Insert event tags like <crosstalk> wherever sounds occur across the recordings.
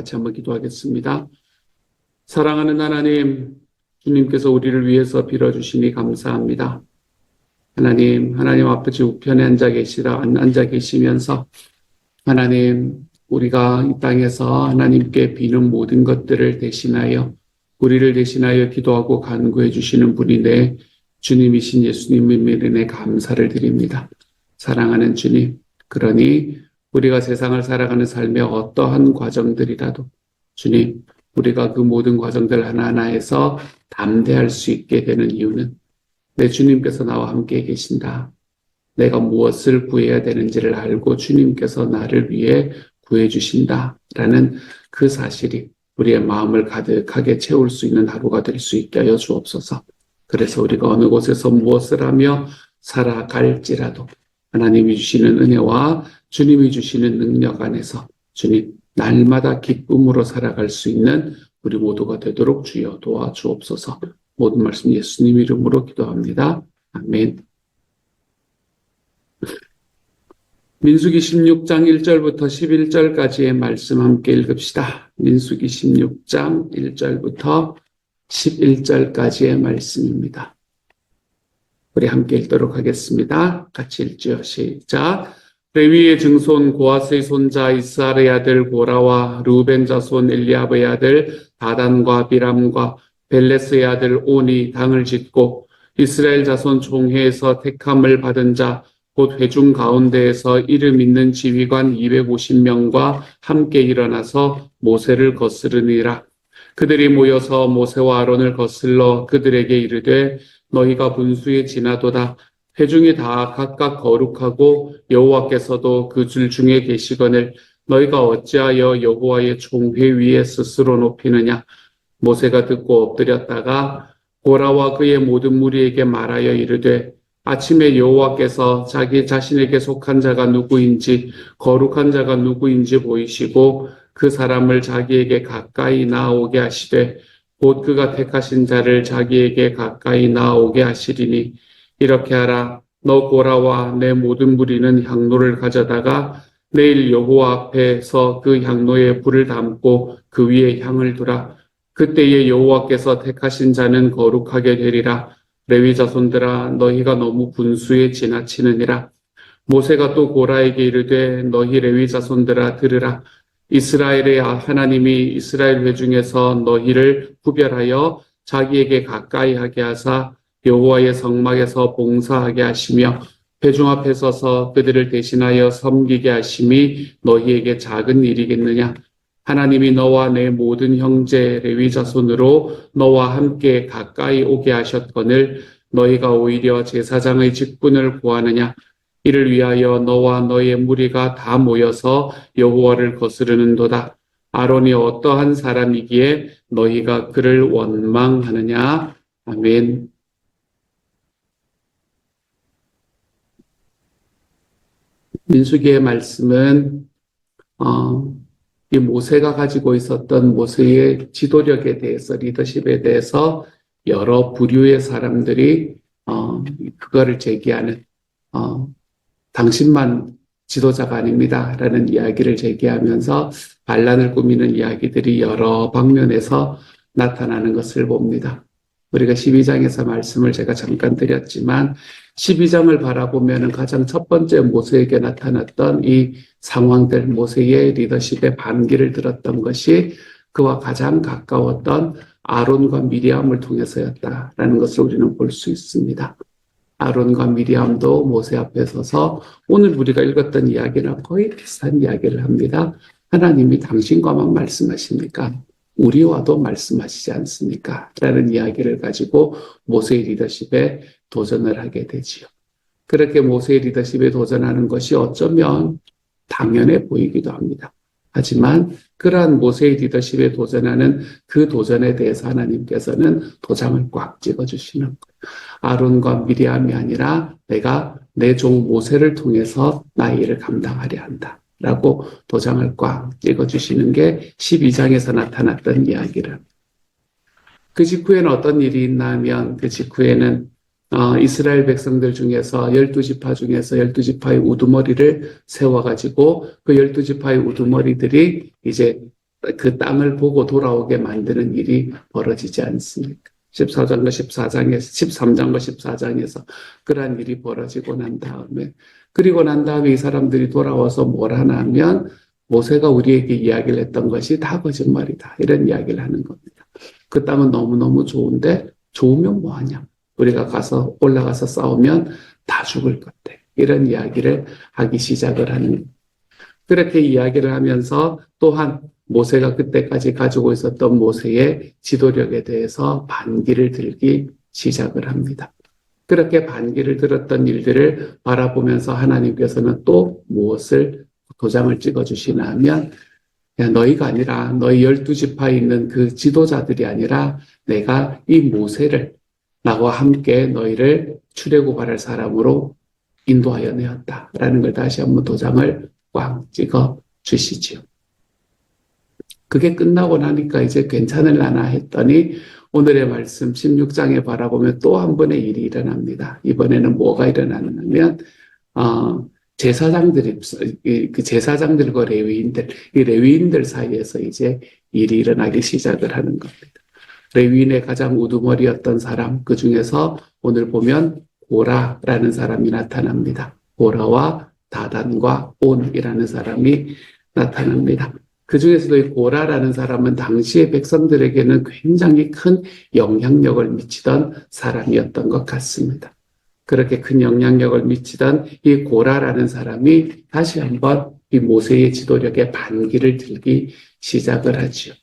같이 한번 기도하겠습니다. 사랑하는 하나님, 주님께서 우리를 위해서 빌어주시니 감사합니다. 하나님, 하나님 아버지 우편에 앉아 계시라, 앉아 계시면서 하나님, 우리가 이 땅에서 하나님께 비는 모든 것들을 대신하여 우리를 대신하여 기도하고 간구해 주시는 분이 내 주님이신 예수님의 은혜 감사를 드립니다. 사랑하는 주님, 그러니 우리가 세상을 살아가는 삶의 어떠한 과정들이라도 주님, 우리가 그 모든 과정들 하나하나에서 담대할 수 있게 되는 이유는 내 주님께서 나와 함께 계신다. 내가 무엇을 구해야 되는지를 알고 주님께서 나를 위해 구해 주신다. 라는 그 사실이 우리의 마음을 가득하게 채울 수 있는 하루가 될 수 있게 하여 주옵소서. 그래서 우리가 어느 곳에서 무엇을 하며 살아갈지라도 하나님이 주시는 은혜와 주님이 주시는 능력 안에서 주님 날마다 기쁨으로 살아갈 수 있는 우리 모두가 되도록 주여 도와주옵소서. 모든 말씀 예수님 이름으로 기도합니다. 아멘. 민수기 16장 1절부터 11절까지의 말씀 함께 읽읍시다. 민수기 16장 1절부터 11절까지의 말씀입니다. 우리 함께 읽도록 하겠습니다. 같이 읽죠. 시작. 레위의 증손 고아스의 손자 이스라의 아들 고라와 루벤 자손 엘리아브의 아들 다단과 비람과 벨레스의 아들 온이 당을 짓고 이스라엘 자손 총회에서 택함을 받은 자 곧 회중 가운데에서 이름 있는 지휘관 250명과 함께 일어나서 모세를 거스르니라. 그들이 모여서 모세와 아론을 거슬러 그들에게 이르되 너희가 분수에 지나도다. 회중이 다 각각 거룩하고 여호와께서도 그줄 중에 계시거늘 너희가 어찌하여 여호와의 총회 위에 스스로 높이느냐. 모세가 듣고 엎드렸다가 고라와 그의 모든 무리에게 말하여 이르되 아침에 여호와께서 자기 자신에게 속한 자가 누구인지 거룩한 자가 누구인지 보이시고 그 사람을 자기에게 가까이 나오게 하시되 곧 그가 택하신 자를 자기에게 가까이 나오게 하시리니 이렇게 하라. 너 고라와 내 모든 무리는 향로를 가져다가 내일 여호와 앞에서 그 향로에 불을 담고 그 위에 향을 두라. 그때에 여호와께서 택하신 자는 거룩하게 되리라. 레위 자손들아 너희가 너무 분수에 지나치느니라. 모세가 또 고라에게 이르되 너희 레위 자손들아 들으라. 이스라엘의 하나님이 이스라엘 회중에서 너희를 구별하여 자기에게 가까이 하게 하사 여호와의 성막에서 봉사하게 하시며 회중 앞에 서서 그들을 대신하여 섬기게 하심이 너희에게 작은 일이겠느냐? 하나님이 너와 내 모든 형제 레위 자손으로 너와 함께 가까이 오게 하셨거늘 너희가 오히려 제사장의 직분을 구하느냐? 이를 위하여 너와 너의 무리가 다 모여서 여호와를 거스르는도다. 아론이 어떠한 사람이기에 너희가 그를 원망하느냐? 아멘 민수기의 말씀은 어, 이 모세가 가지고 있었던 모세의 지도력에 대해서 리더십에 대해서 여러 부류의 사람들이 어, 그거를 제기하는 어, 당신만 지도자가 아닙니다라는 이야기를 제기하면서 반란을 꾸미는 이야기들이 여러 방면에서 나타나는 것을 봅니다. 우리가 12장에서 말씀을 제가 잠깐 드렸지만 12장을 바라보면 가장 첫 번째 모세에게 나타났던 이 상황들, 모세의 리더십의 반기를 들었던 것이 그와 가장 가까웠던 아론과 미리암을 통해서였다라는 것을 우리는 볼 수 있습니다. 아론과 미리암도 모세 앞에 서서 오늘 우리가 읽었던 이야기랑 거의 비슷한 이야기를 합니다. 하나님이 당신과만 말씀하십니까? 우리와도 말씀하시지 않습니까? 라는 이야기를 가지고 모세의 리더십에 도전을 하게 되지요. 그렇게 모세의 리더십에 도전하는 것이 어쩌면 당연해 보이기도 합니다. 하지만 그러한 모세의 리더십에 도전하는 그 도전에 대해서 하나님께서는 도장을 꽉 찍어주시는 거예요. 아론과 미리암이 아니라 내가 내 종 모세를 통해서 일을 감당하려 한다. 라고 도장을 꽉 찍어주시는 게 12장에서 나타났던 이야기를. 그 직후에는 어떤 일이 있나 하면 그 직후에는 어, 이스라엘 백성들 중에서 열두 지파 중에서 열두 지파의 우두머리를 세워가지고 그 열두 지파의 우두머리들이 이제 그 땅을 보고 돌아오게 만드는 일이 벌어지지 않습니까? 14장과 14장에서, 13장과 14장에서 그러한 일이 벌어지고 난 다음에, 그리고 난 다음에 이 사람들이 돌아와서 뭘 하나 하면, 모세가 우리에게 이야기를 했던 것이 다 거짓말이다. 이런 이야기를 하는 겁니다. 그 땅은 너무너무 좋은데, 좋으면 뭐하냐? 우리가 가서, 올라가서 싸우면 다 죽을 것 같아. 이런 이야기를 하기 시작을 하는. 그렇게 이야기를 하면서 또한 모세가 그때까지 가지고 있었던 모세의 지도력에 대해서 반기를 들기 시작을 합니다. 그렇게 반기를 들었던 일들을 바라보면서 하나님께서는 또 무엇을 도장을 찍어 주시나 하면 야, 너희가 아니라 너희 열두 지파에 있는 그 지도자들이 아니라 내가 이 모세를 나와 함께 너희를 출애굽할 사람으로 인도하여 내었다라는 걸 다시 한번 도장을 꽝 찍어 주시지요. 그게 끝나고 나니까 이제 괜찮을라나 했더니 오늘의 말씀 16장에 바라보면 또 한 번의 일이 일어납니다. 이번에는 뭐가 일어나냐면 어, 제사장들이 이- 그 제사장들과 레위인들 이 레위인들 사이에서 이제 일이 일어나기 시작을 하는 겁니다. 레위인의 가장 우두머리였던 사람 그 중에서 오늘 보면 고라라는 사람이 나타납니다. 고라와 다단과 온이라는 사람이 나타납니다. 그 중에서도 이 고라라는 사람은 당시의 백성들에게는 굉장히 큰 영향력을 미치던 사람이었던 것 같습니다. 그렇게 큰 영향력을 미치던 이 고라라는 사람이 다시 한번 이 모세의 지도력에 반기를 들기 시작을 하죠.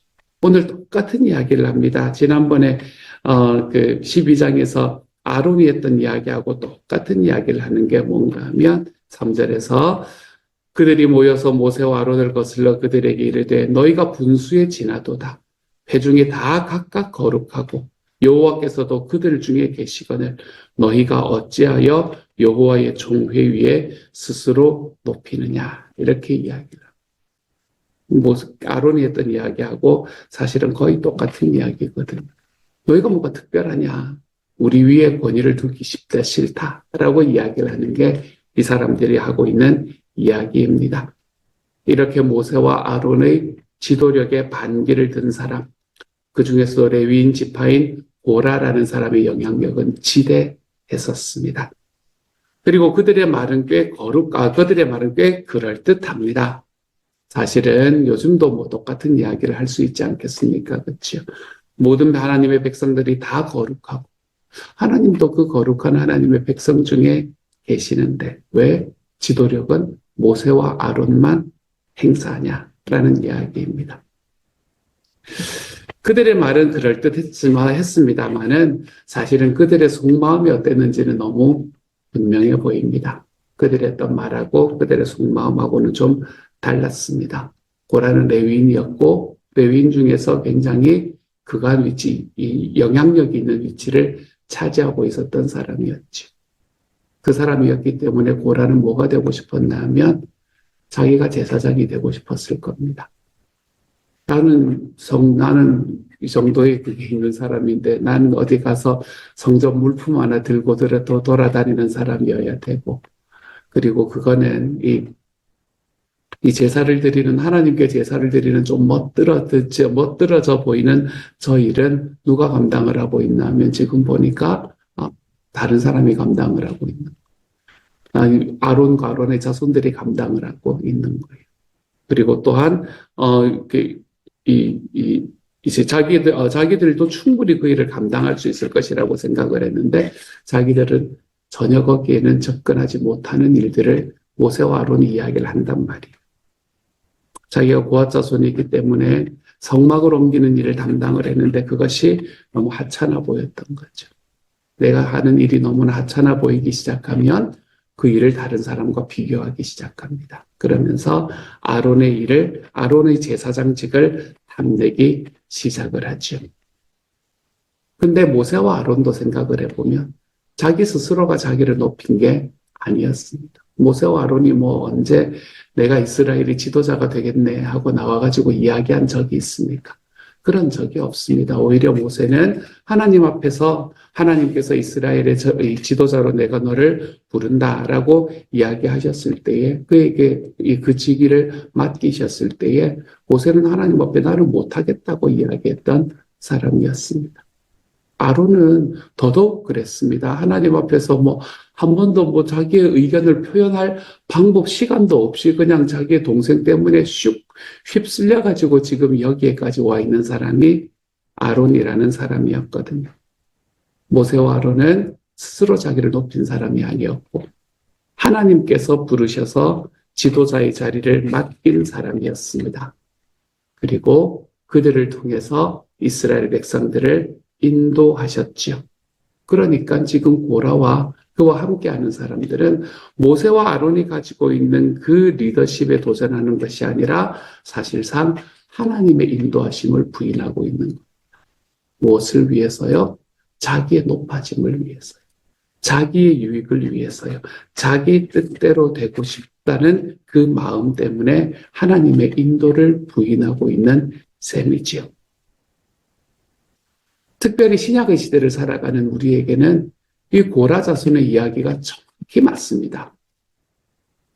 오늘 똑같은 이야기를 합니다. 지난번에 어, 그 12장에서 아론이 했던 이야기하고 똑같은 이야기를 하는 게 뭔가 하면 3절에서 그들이 모여서 모세와 아론을 거슬러 그들에게 이르되 너희가 분수에 지나도다. 회중이 다 각각 거룩하고 여호와께서도 그들 중에 계시거늘 너희가 어찌하여 여호와의 종회 위에 스스로 높이느냐 이렇게 이야기를 모습 아론이 했던 이야기하고 사실은 거의 똑같은 이야기거든요. 너희가 뭐가 특별하냐? 우리 위에 권위를 두기 쉽다 싫다라고 이야기를 하는 게 이 사람들이 하고 있는 이야기입니다. 이렇게 모세와 아론의 지도력에 반기를 든 사람, 그 중에서 레위인 지파인 고라라는 사람의 영향력은 지대했었습니다. 그리고 그들의 말은 꽤 거룩, 아, 그들의 말은 꽤 그럴듯합니다. 사실은 요즘도 뭐 똑같은 이야기를 할 수 있지 않겠습니까? 그렇죠? 모든 하나님의 백성들이 다 거룩하고 하나님도 그 거룩한 하나님의 백성 중에 계시는데 왜 지도력은 모세와 아론만 행사하냐라는 이야기입니다. 그들의 말은 그럴듯했지만 했습니다만은 사실은 그들의 속마음이 어땠는지는 너무 분명해 보입니다. 그들의 했던 말하고 그들의 속마음하고는 좀 달랐습니다. 고라는 레위인이었고 레위인 중에서 굉장히 그간 위치, 이 영향력이 있는 위치를 차지하고 있었던 사람이었죠. 그 사람이었기 때문에 고라는 뭐가 되고 싶었나 하면 자기가 제사장이 되고 싶었을 겁니다. 나는 성, 나는 이 정도의 그게 있는 사람인데 나는 어디 가서 성전 물품 하나 들고 들어 또 돌아다니는 사람이어야 되고 그리고 그거는 이, 이 제사를 드리는 하나님께 제사를 드리는 좀 멋들어져 멋들어져 보이는 저 일은 누가 감당을 하고 있나 하면 지금 보니까 아, 다른 사람이 감당을 하고 있는 아니 아론과 아론의 자손들이 감당을 하고 있는 거예요. 그리고 또한 어, 그, 이, 이, 이제 자기들, 어, 자기들도 충분히 그 일을 감당할 수 있을 것이라고 생각을 했는데 자기들은 전혀 거기에는 접근하지 못하는 일들을 모세와 아론이 이야기를 한단 말이에요. 자기가 고아 자손이기 때문에 성막을 옮기는 일을 담당을 했는데 그것이 너무 하찮아 보였던 거죠. 내가 하는 일이 너무나 하찮아 보이기 시작하면 그 일을 다른 사람과 비교하기 시작합니다. 그러면서 아론의 일을, 아론의 제사장직을 탐내기 시작을 하죠. 근데 모세와 아론도 생각을 해보면 자기 스스로가 자기를 높인 게 아니었습니다. 모세와 아론이 뭐 언제 내가 이스라엘의 지도자가 되겠네 하고 나와가지고 이야기한 적이 있습니까? 그런 적이 없습니다. 오히려 모세는 하나님 앞에서 하나님께서 이스라엘의 지도자로 내가 너를 부른다라고 이야기하셨을 때에 그에게 이그 직위를 맡기셨을 때에 모세는 하나님 앞에 나를 못하겠다고 이야기했던 사람이었습니다. 아론은 더더욱 그랬습니다. 하나님 앞에서 뭐 한 번도 뭐 자기의 의견을 표현할 방법, 시간도 없이 그냥 자기의 동생 때문에 슉 휩쓸려 가지고 지금 여기에까지 와 있는 사람이 아론이라는 사람이었거든요. 모세와 아론은 스스로 자기를 높인 사람이 아니었고 하나님께서 부르셔서 지도자의 자리를 맡긴 사람이었습니다. 그리고 그들을 통해서 이스라엘 백성들을 인도하셨지요. 그러니까 지금 고라와 그와 함께하는 사람들은 모세와 아론이 가지고 있는 그 리더십에 도전하는 것이 아니라 사실상 하나님의 인도하심을 부인하고 있는 겁니다. 무엇을 위해서요? 자기의 높아짐을 위해서요. 자기의 유익을 위해서요. 자기 뜻대로 되고 싶다는 그 마음 때문에 하나님의 인도를 부인하고 있는 셈이지요. 특별히 신약의 시대를 살아가는 우리에게는 이 고라 자손의 이야기가 정확히 맞습니다.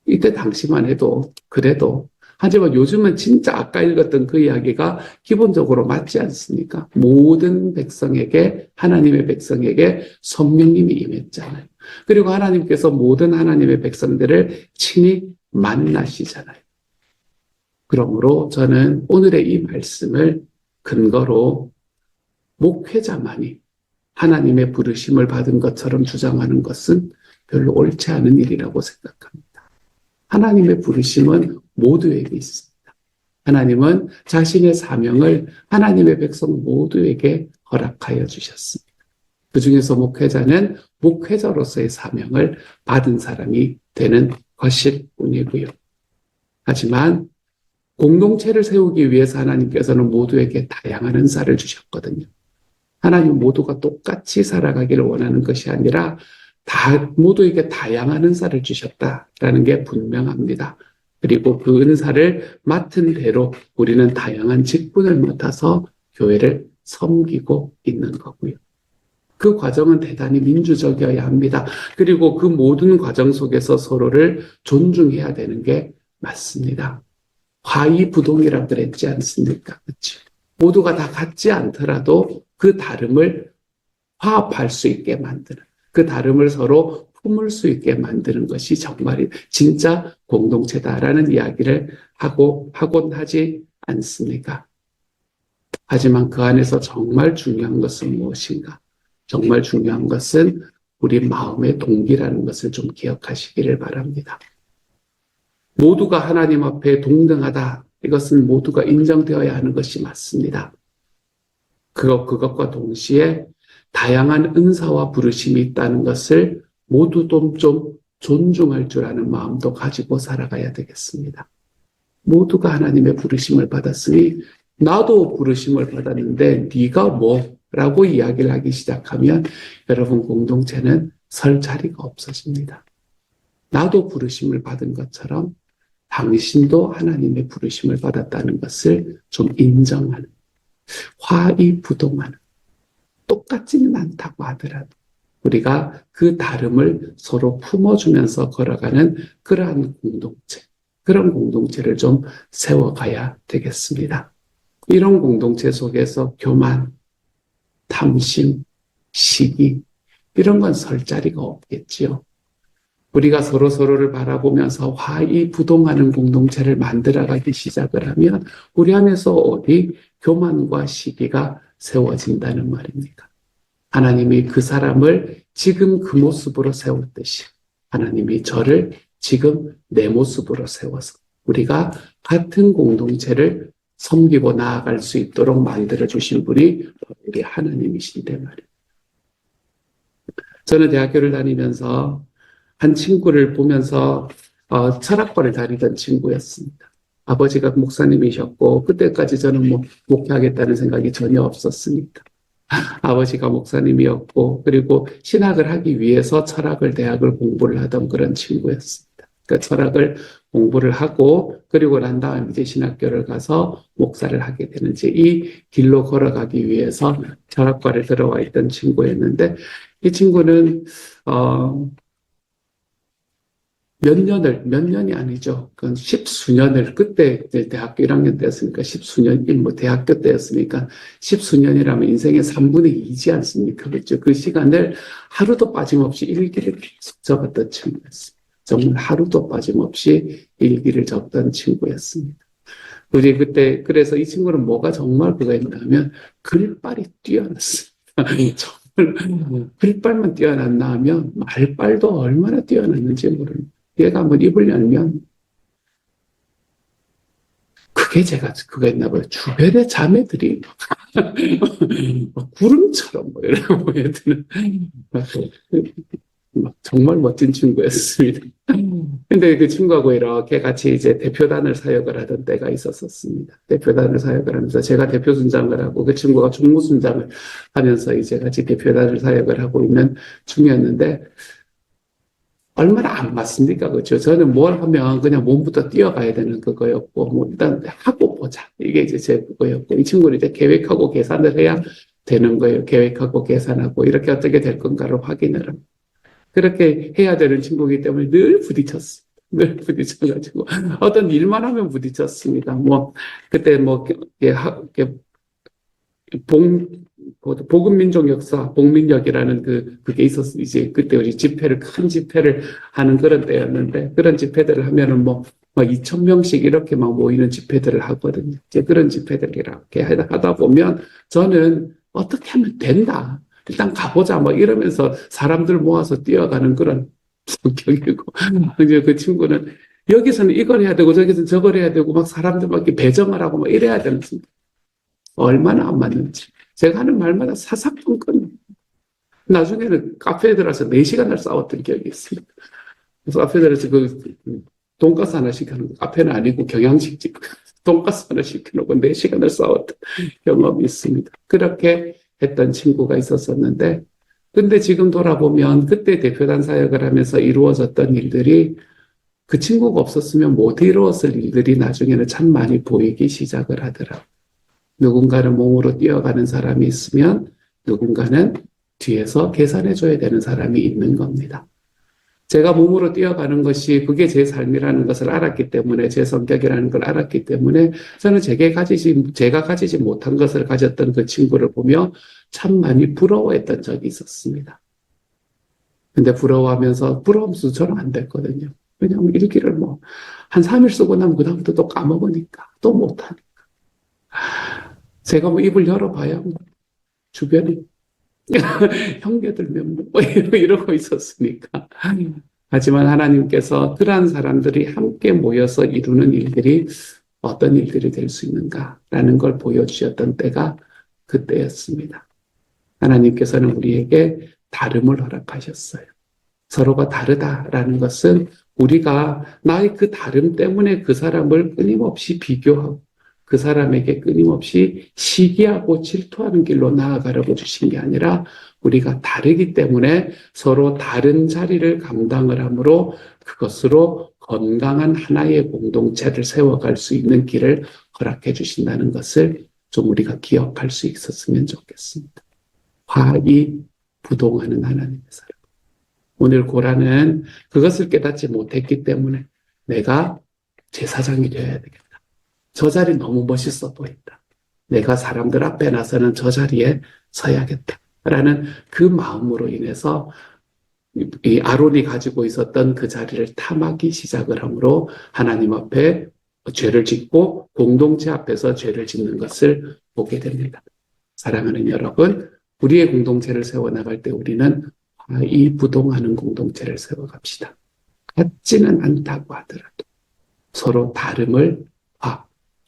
이때 당시만 해도 그래도 하지만 요즘은 진짜 아까 읽었던 그 이야기가 기본적으로 맞지 않습니까? 모든 백성에게 하나님의 백성에게 성령님이 임했잖아요. 그리고 하나님께서 모든 하나님의 백성들을 친히 만나시잖아요. 그러므로 저는 오늘의 이 말씀을 근거로 목회자만이 하나님의 부르심을 받은 것처럼 주장하는 것은 별로 옳지 않은 일이라고 생각합니다. 하나님의 부르심은 모두에게 있습니다. 하나님은 자신의 사명을 하나님의 백성 모두에게 허락하여 주셨습니다. 그 중에서 목회자는 목회자로서의 사명을 받은 사람이 되는 것일 뿐이고요. 하지만 공동체를 세우기 위해서 하나님께서는 모두에게 다양한 은사를 주셨거든요. 하나님 모두가 똑같이 살아가기를 원하는 것이 아니라 다 모두에게 다양한 은사를 주셨다라는 게 분명합니다. 그리고 그 은사를 맡은 대로 우리는 다양한 직분을 맡아서 교회를 섬기고 있는 거고요. 그 과정은 대단히 민주적이어야 합니다. 그리고 그 모든 과정 속에서 서로를 존중해야 되는 게 맞습니다. 화이부동이라고 그랬지 않습니까? 그렇죠? 모두가 다 같지 않더라도 그 다름을 화합할 수 있게 만드는 그 다름을 서로 품을 수 있게 만드는 것이 정말 진짜 공동체다라는 이야기를 하고 하곤 하지 않습니까? 하지만 그 안에서 정말 중요한 것은 무엇인가? 정말 중요한 것은 우리 마음의 동기라는 것을 좀 기억하시기를 바랍니다. 모두가 하나님 앞에 동등하다. 이것은 모두가 인정되어야 하는 것이 맞습니다. 그것, 그것과 동시에 다양한 은사와 부르심이 있다는 것을 모두 좀, 좀 존중할 줄 아는 마음도 가지고 살아가야 되겠습니다. 모두가 하나님의 부르심을 받았으니 나도 부르심을 받았는데 네가 뭐라고 이야기를 하기 시작하면 여러분 공동체는 설 자리가 없어집니다. 나도 부르심을 받은 것처럼 당신도 하나님의 부르심을 받았다는 것을 좀 인정하는 화이 부동하는 똑같지는 않다고 하더라도 우리가 그 다름을 서로 품어주면서 걸어가는 그러한 공동체, 그런 공동체를 좀 세워가야 되겠습니다. 이런 공동체 속에서 교만, 탐심, 시기, 이런 건 설 자리가 없겠지요. 우리가 서로 서로를 바라보면서 화이 부동하는 공동체를 만들어가기 시작을 하면 우리 안에서 어디 교만과 시기가 세워진다는 말입니까? 하나님이 그 사람을 지금 그 모습으로 세웠듯이 하나님이 저를 지금 내 모습으로 세워서 우리가 같은 공동체를 섬기고 나아갈 수 있도록 만들어 주신 분이 우리 하나님이신데 말이에요. 저는 대학교를 다니면서 한 친구를 보면서 어, 철학과를 다니던 친구였습니다. 아버지가 목사님이셨고 그때까지 저는 뭐 목회하겠다는 생각이 전혀 없었으니까 <laughs> 아버지가 목사님이었고 그리고 신학을 하기 위해서 철학을 대학을 공부를 하던 그런 친구였습니다. 그 철학을 공부를 하고 그리고 난 다음 이제 신학교를 가서 목사를 하게 되는 지 이 길로 걸어가기 위해서 철학과를 들어와 있던 친구였는데 이 친구는 어, 몇 년을 몇 년이 아니죠. 그건 십수년을 그때 이제 대학교 1학년 때였으니까 십수년이 뭐 대학교 때였으니까 십수년이라면 인생의 3분의 2지 않습니까? 그렇죠. 그 시간을 하루도 빠짐없이 일기를 계속 적었던 친구였습니다. 정말 하루도 빠짐없이 일기를 적던 친구였습니다. 우리 그때 그래서 이 친구는 뭐가 정말 그거 했냐면 글빨이 뛰어났습니다. <laughs> 정말 글빨만 뛰어났나 하면 말빨도 얼마나 뛰어났는지 모르 는 얘가 한번 입을 열면 그게 제가 그거 했나 봐요. 주변의 자매들이 막 <laughs> 구름처럼 뭐 이런 막 정말 멋진 친구였습니다. 근데 그 친구하고 이렇게 같이 이제 대표단을 사역을 하던 때가 있었었습니다. 대표단을 사역을 하면서 제가 대표 순장을 하고 그 친구가 총무 순장을 하면서 이제 같이 대표단을 사역을 하고 있는 중이었는데 얼마나 안 맞습니까? 그죠? 저는 뭘 하면 그냥 몸부터 뛰어가야 되는 그거였고, 뭐, 일단 하고 보자. 이게 이제 제 그거였고, 이 친구는 이제 계획하고 계산을 해야 되는 거예요. 계획하고 계산하고, 이렇게 어떻게 될 건가를 확인을 하고. 그렇게 해야 되는 친구이기 때문에 늘 부딪혔습니다. 늘 부딪혀가지고, <laughs> 어떤 일만 하면 부딪혔습니다. 뭐, 그때 뭐, 이렇게 봉, 뭐, 복음민족 역사, 복민역이라는 그, 그게 있었, 이제 그때 우리 집회를, 큰 집회를 하는 그런 때였는데, 그런 집회들을 하면은 뭐, 막 2천 명씩 이렇게 막 모이는 집회들을 하거든요. 이제 그런 집회들 이렇게 하다 하다 보면 저는 어떻게 하면 된다. 일단 가보자. 뭐 이러면서 사람들 모아서 뛰어가는 그런 <laughs> 성격이고, <laughs> 이제 그 친구는 여기서는 이걸 해야 되고 저기서는 저걸 해야 되고 막 사람들 막 이렇게 배정을 하고 막 이래야 되는 친구. 얼마나 안 맞는지. 제가 하는 말마다 사사건건. 나중에는 카페에 들어가서 4시간을 싸웠던 기억이 있습니다. 그래서 카페에 들어가서 그 돈가스 하나 시켜놓고, 카페는 아니고 경양식집, <laughs> 돈가스 하나 시켜놓고 4시간을 싸웠던 경험이 있습니다. 그렇게 했던 친구가 있었었는데, 근데 지금 돌아보면 그때 대표단 사역을 하면서 이루어졌던 일들이 그 친구가 없었으면 못 이루었을 일들이 나중에는 참 많이 보이기 시작을 하더라고요. 누군가는 몸으로 뛰어가는 사람이 있으면 누군가는 뒤에서 계산해줘야 되는 사람이 있는 겁니다. 제가 몸으로 뛰어가는 것이 그게 제 삶이라는 것을 알았기 때문에 제 성격이라는 걸 알았기 때문에 저는 제게 가지지 제가 가지지 못한 것을 가졌던 그 친구를 보며 참 많이 부러워했던 적이 있었습니다. 근데 부러워하면서 부러우면서 저는 안 됐거든요. 왜냐하면 일기를 뭐 한 3일 쓰고 나면 그다음부터 또 까먹으니까 또 못하니까. 제가 뭐 입을 열어봐야 뭐 주변에 <laughs> 형제들 몇몇 뭐 이러- 이러고 있었으니까. 하지만 하나님께서 그러한 사람들이 함께 모여서 이루는 일들이 어떤 일들이 될 수 있는가라는 걸 보여주셨던 때가 그때였습니다. 하나님께서는 우리에게 다름을 허락하셨어요. 서로가 다르다라는 것은 우리가 나의 그 다름 때문에 그 사람을 끊임없이 비교하고 그 사람에게 끊임없이 시기하고 질투하는 길로 나아가려고 주신 게 아니라 우리가 다르기 때문에 서로 다른 자리를 감당을 하므로 그것으로 건강한 하나의 공동체를 세워갈 수 있는 길을 허락해 주신다는 것을 좀 우리가 기억할 수 있었으면 좋겠습니다. 화이 부동하는 하나님의 사랑. 오늘 고라는 그것을 깨닫지 못했기 때문에 내가 제사장이 되어야 되겠다. 저 자리 너무 멋있어 보인다. 내가 사람들 앞에 나서는 저 자리에 서야겠다. 라는 그 마음으로 인해서 이- 이 아론이 가지고 있었던 그 자리를 탐하기 시작을 하므로 하나님 앞에 죄를 짓고 공동체 앞에서 죄를 짓는 것을 보게 됩니다. 사랑하는 여러분, 우리의 공동체를 세워나갈 때 우리는 이 부동하는 공동체를 세워갑시다. 같지는 않다고 하더라도 서로 다름을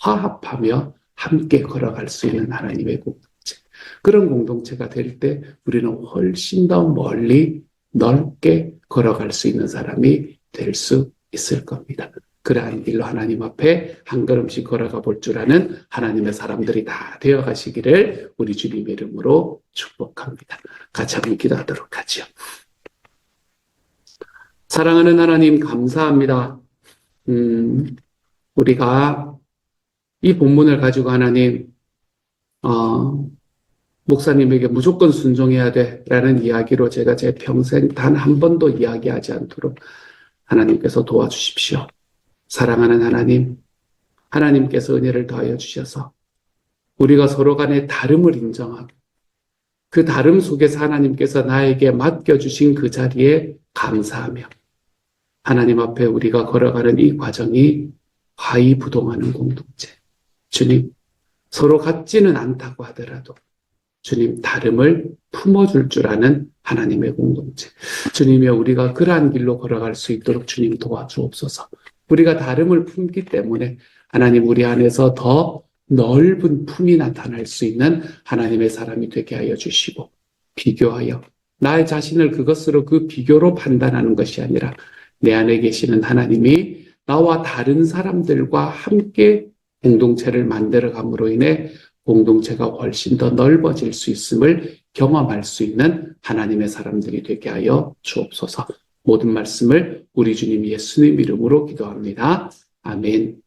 화, 화합하며 함께 걸어갈 수 있는 하나님의 공동체. 그런 공동체가 될 때 우리는 훨씬 더 멀리 넓게 걸어갈 수 있는 사람이 될 수 있을 겁니다. 그러한 길로 하나님 앞에 한 걸음씩 걸어가 볼 줄 아는 하나님의 사람들이 다 되어 가시기를 우리 주님 이름으로 축복합니다. 같이 한번 기도하도록 하죠. 사랑하는 하나님, 감사합니다. 음, 우리가 이 본문을 가지고 하나님, 어, 목사님에게 무조건 순종해야 돼. 라는 이야기로 제가 제 평생 단 한 번도 이야기하지 않도록 하나님께서 도와주십시오. 사랑하는 하나님, 하나님께서 은혜를 더하여 주셔서 우리가 서로 간의 다름을 인정하고 그 다름 속에서 하나님께서 나에게 맡겨주신 그 자리에 감사하며 하나님 앞에 우리가 걸어가는 이 과정이 화이부동하는 공동체. 주님, 서로 같지는 않다고 하더라도 주님 다름을 품어줄 줄 아는 하나님의 공동체. 주님이여 우리가 그러한 길로 걸어갈 수 있도록 주님 도와주옵소서. 우리가 다름을 품기 때문에 하나님 우리 안에서 더 넓은 품이 나타날 수 있는 하나님의 사람이 되게 하여 주시고 비교하여 나의 자신을 그것으로 그 비교로 판단하는 것이 아니라 내 안에 계시는 하나님이 나와 다른 사람들과 함께 공동체를 만들어 감으로 인해 공동체가 훨씬 더 넓어질 수 있음을 경험할 수 있는 하나님의 사람들이 되게 하여 주옵소서. 모든 말씀을 우리 주님 예수님 이름으로 기도합니다. 아멘.